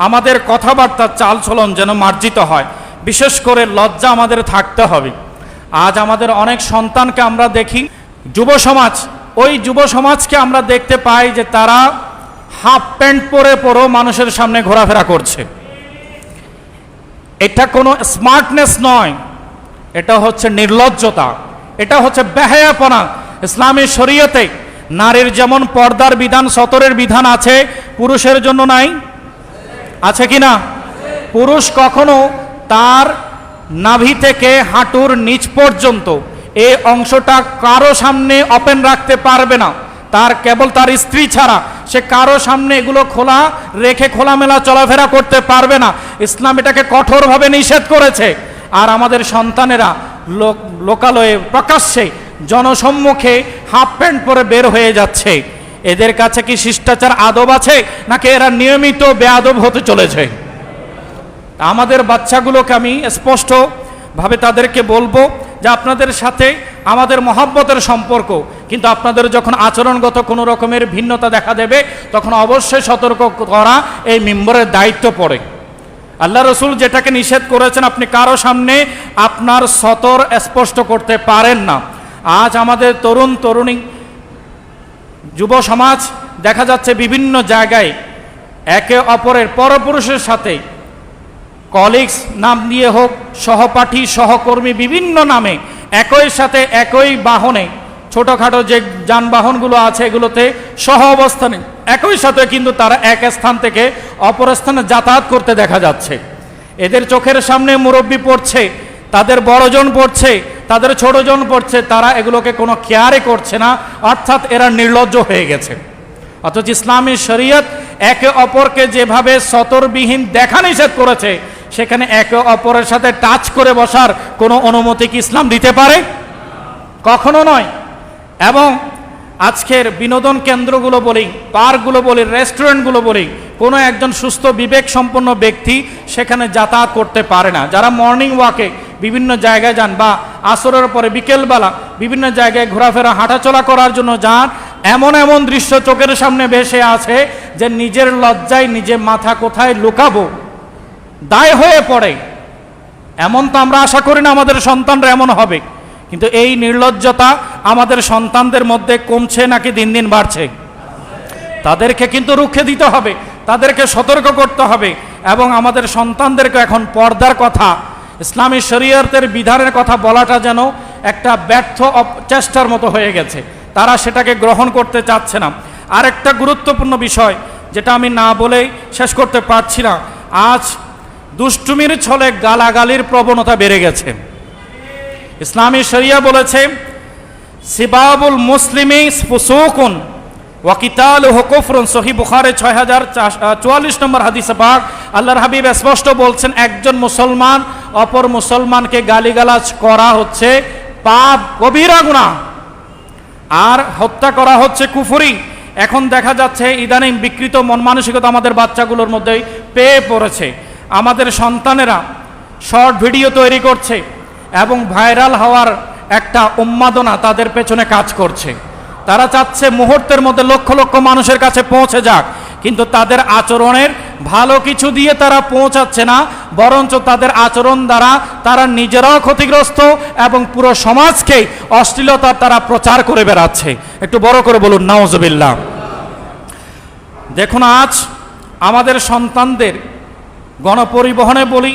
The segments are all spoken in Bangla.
আমাদের কথাবার্তার চালচলন যেন মার্জিত হয়। বিশেষ করে লজ্জা আমাদের থাকতে হবে। আজ আমাদের অনেক সন্তানকে আমরা দেখি, যুব সমাজ, ওই যুব সমাজকে আমরা দেখতে পাই যে তারা হাফ প্যান্ট পরে পরেও মানুষের সামনে ঘোরাফেরা করছে। এটা কোনো স্মার্টনেস নয়। এটা হচ্ছে নির্লজ্জতা। এটা হচ্ছে বেহায়াপনা। ইসলামী শরীয়তে নারীর যেমন পর্দার বিধান, সতরের বিধান আছে, পুরুষের জন্য নাই আছে কি না? পুরুষ কখনো তার নাভি থেকে হাঁটুর নিচ পর্যন্ত এই অংশটা কারও সামনে ওপেন রাখতে পারবে না। তার কেবল তার স্ত্রী ছাড়া সে কারও সামনে এগুলো খোলা, রেখে খোলামেলা চলাফেরা করতে পারবে না। ইসলাম এটাকে কঠোরভাবে নিষেধ করেছে। আর আমাদের সন্তানেরা লোক, লোকালয়ে প্রকাশ্যে জনসম্মুখে হাফ প্যান্ট পরে বের হয়ে যাচ্ছে। এদের কাছে কি শিষ্টাচার আদব আছে? নাকি এরা নিয়মিত বেআদব হতে চলেছে? আমাদের বাচ্চাগুলোকে আমি স্পষ্টভাবে তাদেরকে বলব যে আপনাদের সাথে আমাদের মহাব্বতের সম্পর্ক, কিন্তু আপনাদের যখন আচরণগত কোনো রকমের ভিন্নতা দেখা দেবে, তখন অবশ্যই সতর্ক করা এই মেম্বরের দায়িত্ব পড়ে। আল্লাহ রসুল যেটাকে নিষেধ করেছেন, আপনি কারও সামনে আপনার সতর স্পষ্ট করতে পারেন না। আজ আমাদের তরুণ, তরুণী যুব সমাজ দেখা যাচ্ছে বিভিন্ন জায়গায় একে অপরের পরপুরুষের সাথে কলিগস নাম দিয়ে হোক, সহপাঠী, সহকর্মী বিভিন্ন নামে একই সাথে একই বাহনে ছোটোখাটো যে যানবাহনগুলো আছে এগুলোতে সহ অবস্থানে একই সাথে কিন্তু তারা এক স্থান থেকে অপর স্থানে যাতায়াত করতে দেখা যাচ্ছে। এদের চোখের সামনে মুরব্বি পড়ছে, তাদের বড়জন পড়ছে তাদের ছোটজন পড়ছে, তারা এগুলোকে কোনো কেয়ারে করছে না, অর্থাৎ এরা নির্লজ্জ হয়ে গেছে। অথচ ইসলামী শরীয়ত একে অপরকে যেভাবে সতরবিহীন দেখা নিষেধ করেছে, সেখানে একে অপরের সাথে টাচ করে বসার কোনো অনুমতি কি ইসলাম দিতে পারে? কখনো নয়। এবং আজকের বিনোদন কেন্দ্রগুলো বলি, পার্কগুলো বলি, রেস্টুরেন্টগুলো বলি, কোনো একজন সুস্থ বিবেক সম্পন্ন ব্যক্তি সেখানে যাতায়াত করতে পারে না। যারা মর্নিং ওয়াকে বিভিন্ন জায়গায় যান বা আসরের পরে বিকেলবেলা বিভিন্ন জায়গায় ঘোরাফেরা, হাঁটাচলা করার জন্য যান। এমন এমন দৃশ্য চোখের সামনে ভেসে আছে যে নিজের লজ্জায় নিজে মাথা কোথায় লুকাবো, দায় হয়ে পড়ে। এমন তো আমরা আশা করি না আমাদের সন্তানরা এমন হবে, কিন্তু এই নির্লজ্জতা আমাদের সন্তানদের মধ্যে কমছে নাকি দিন দিন বাড়ছে। তাদেরকে কিন্তু রুখে দিতে হবে, তাদেরকে সতর্ক করতে হবে, এবং আমাদের সন্তানদেরকে এখন পর্দার কথা ইসলামী শরীয়তের বিধানের কথা বলাটা যেন একটা ব্যর্থ চেষ্টার মতো হয়ে গেছে। তারা সেটাকে গ্রহণ করতে চাচ্ছে না। আরেকটা গুরুত্বপূর্ণ বিষয়, যেটা আমি না বলেই শেষ করতে পারছি না, আজ দুষ্টুমির ছলে গালাগালির প্রবণতা বেড়ে গেছে। ইসলামী শরিয়া বলেছে, সিবাবুল মুসলিমি ফুসুকুন ওয়াকিতাল হুকুফরুন সহি বুখারে ছয় হাজার চুয়াল্লিশ নম্বর হাদিসে পাক, আল্লাহর হাবিব স্পষ্ট বলছেন, একজন মুসলমান অপর মুসলমানকে গালিগালাজ করা হচ্ছে পাপ কবিরা গুণা আর হত্যা করা হচ্ছে কুফুরি। এখন দেখা যাচ্ছে ইদানিং বিকৃত মন মানসিকতা আমাদের বাচ্চাগুলোর মধ্যে পেয়ে পড়েছে। আমাদের সন্তানেরা শর্ট ভিডিও তৈরি করছে এবং ভাইরাল হওয়ার একটা উন্মাদনা তাদের পেছনে কাজ করছে। তারা চাচ্ছে মুহূর্তের মধ্যে লক্ষ লক্ষ মানুষের কাছে পৌঁছে যাক। কিন্তু তাদের আচরণের ভালো কিছু দিয়ে তারা পৌঁছাচ্ছে না, বরঞ্চ তাদের আচরণ দ্বারা তারা নিজেরাও ক্ষতিগ্রস্ত এবং পুরো সমাজকে অশ্লীলতার তারা প্রচার করে বেড়াচ্ছে। একটু বড় করে বলুন নওয়াজবিল্লা দেখুন, আজ আমাদের সন্তানদের গণপরিবহনে বলি,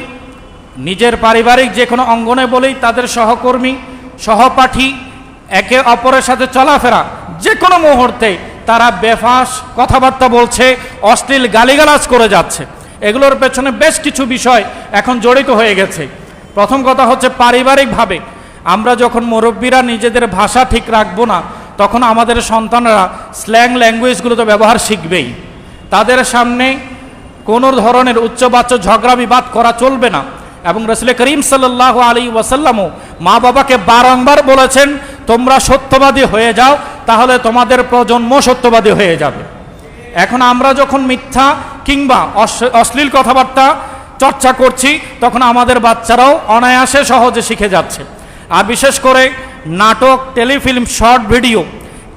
নিজের পারিবারিক যে কোনো অঙ্গনে বলি, তাদের সহকর্মী, সহপাঠী একে অপরের সাথে চলাফেরা যে কোনো মুহূর্তে তারা বেফাস কথাবার্তা বলছে, অশ্লীল গালিগালাজ করে যাচ্ছে। এগুলোর পেছনে বেশ কিছু বিষয় এখন জড়িত হয়ে গেছে। প্রথম কথা হচ্ছে পারিবারিকভাবে। আমরা যখন মুরব্বীরা নিজেদের ভাষা ঠিক রাখব না, তখন আমাদের সন্তানরা স্ল্যাং ল্যাঙ্গুয়েজগুলো তো ব্যবহার শিখবেই। তাদের সামনে কোনো ধরনের উচ্চবাচ্য ঝগড়া বিবাদ করা চলবে না। এবং রসুল করিম সাল্লাহ আলী ওয়াসাল্লামও মা বাবাকে বারংবার বলেছেন তোমরা সত্যবাদী হয়ে যাও, তাহলে তোমাদের প্রজন্ম সত্যবাদী হয়ে যাবে। এখন আমরা যখন মিথ্যা কিংবা অশ্লীল কথাবার্তা চর্চা করছি, তখন আমাদের বাচ্চারাও অনায়াসে সহজে শিখে যাচ্ছে। আর বিশেষ করে নাটক, টেলিফিল্ম, শর্ট ভিডিও,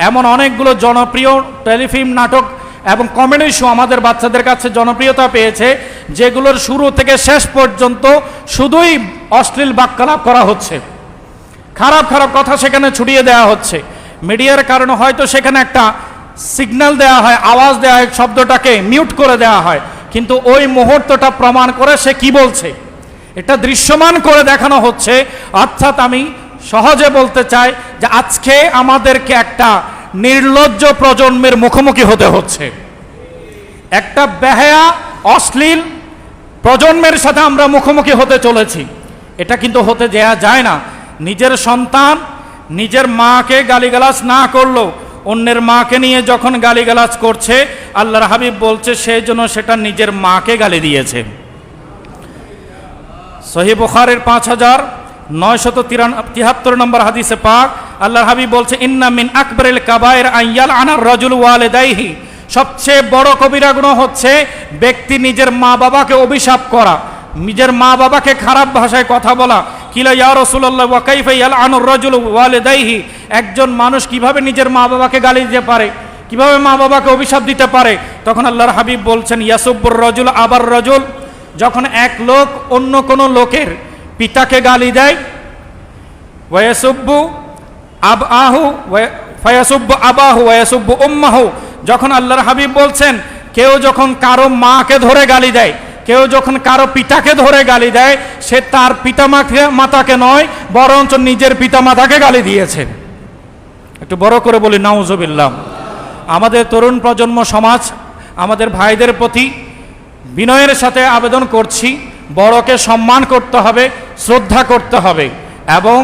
এমন অনেকগুলো জনপ্রিয় টেলিফিল্ম, নাটক এবং কমেডি শো আমাদের বাচ্চাদের কাছে জনপ্রিয়তা পেয়েছে, যেগুলোর শুরু থেকে শেষ পর্যন্ত শুধুই অশ্লীল বাক্যালাপ করা হচ্ছে। খারাপ খারাপ কথা সেখানে ছড়িয়ে দেওয়া হচ্ছে। মিডিয়ার কারণে হয়তো সেখানে একটা সিগন্যাল দেওয়া হয়, আওয়াজ দেওয়া হয়, শব্দটাকে মিউট করে দেওয়া হয়। কিন্তু ওই মুহূর্তটা প্রমাণ করে সে কি বলছে। এটা দৃশ্যমান করে দেখানো হচ্ছে। অর্থাৎ আমি সহজে বলতে চাই যে আজকে আমাদেরকে একটা নির্লজ্জ প্রজন্মের মুখোমুখি হতে হচ্ছে। একটা বেহায়া, অশ্লীল প্রজন্মের সাথে আমরা মুখোমুখি হতে চলেছি। এটা কিন্তু হতে দেয়া যায় না। নিজের সন্তান নিজের মাকে গালিগালাজ না করল অন্যের মাকে নিয়ে যখন গালিগালাজ করছে, আল্লাহর হাবিব বলছে সেই জন্য সেটা নিজের মাকে গালি দিয়েছে। সহি বুখারের পাঁচ হাজার নয়শত তিরান তিহাত্তর নম্বর হাদিসে পাক আল্লাহর হাবিব বলছে, ইন্না মিন আকবরেল কাবায়ের আইয়াল আনার রজুল ওয়ালে ওয়ালেদাইহি। সবচেয়ে বড় কবিরা গুণ হচ্ছে ব্যক্তি নিজের মা বাবাকে অভিশাপ করা, নিজের মা বাবাকে খারাপ ভাষায় কথা বলা কিলা, ইয়া একজন মানুষ কীভাবে নিজের মা বাবাকে গালি দিতে পারে? কীভাবে মা বাবাকে অভিশাপ দিতে পারে? তখন আল্লাহর হাবিব বলছেন, ইয়াসুব্বুর রজুল আবার রজুল। যখন এক লোক অন্য কোনো লোকের পিতাকে গালি দেয় ওয়াসুব্বু আব আহু আবাহু ওয়াসুব্বু উম্মাহু। যখন আল্লাহর হাবিব বলছেন, কেউ যখন কারও মাকে ধরে গালি দেয় কেউ যখন কারও পিতাকে ধরে গালি দেয়, সে তার পিতামাকে, মাতাকে নয়, বরঞ্চ নিজের পিতা মাতাকে গালি দিয়েছে। একটু বড় করে বলি, নাউজবিল্লাহ। আমাদের তরুণ প্রজন্ম সমাজ, আমাদের ভাইদের প্রতি বিনয়ের সাথে আবেদন করছি, বড়কে সম্মান করতে হবে, শ্রদ্ধা করতে হবে, এবং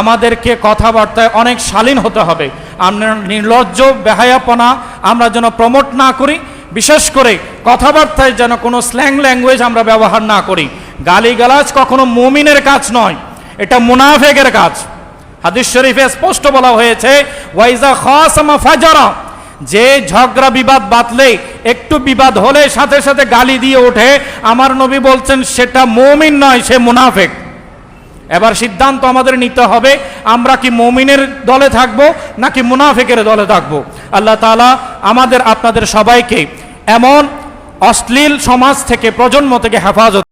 আমাদেরকে কথাবার্তায় অনেক শালীন হতে হবে। আমরা নির্লজ্জ, বেহায়াপনা আমরা যেন প্রমোট না করি বিশেষ করে কথাবার্তায় যেন কোনো স্ল্যাং ল্যাঙ্গুয়েজ আমরা ব্যবহার না করি। গালিগালাজ কখনো মুমিনের কাজ নয়, এটা মুনাফেকের কাজ। হাদিস শরীফে স্পষ্ট বলা হয়েছে, ওয়াইজা খাসামা ফাজারা যে ঝগড়া বিবাদ বাতলে একটু বিবাদ হলে সাথে সাথে গালি দিয়ে ওঠে। আমার নবী বলছেন, সেটা মমিন নয়, সে মুনাফেক। এবার সিদ্ধান্ত আমাদের নিতে হবে, আমরা কি মমিনের দলে থাকব, নাকি মুনাফেকের দলে থাকব? আল্লাহ তাআলা আমাদের, আপনাদের সবাইকে এমন অশ্লীল সমাজ থেকে প্রজন্ম থেকে হেফাজত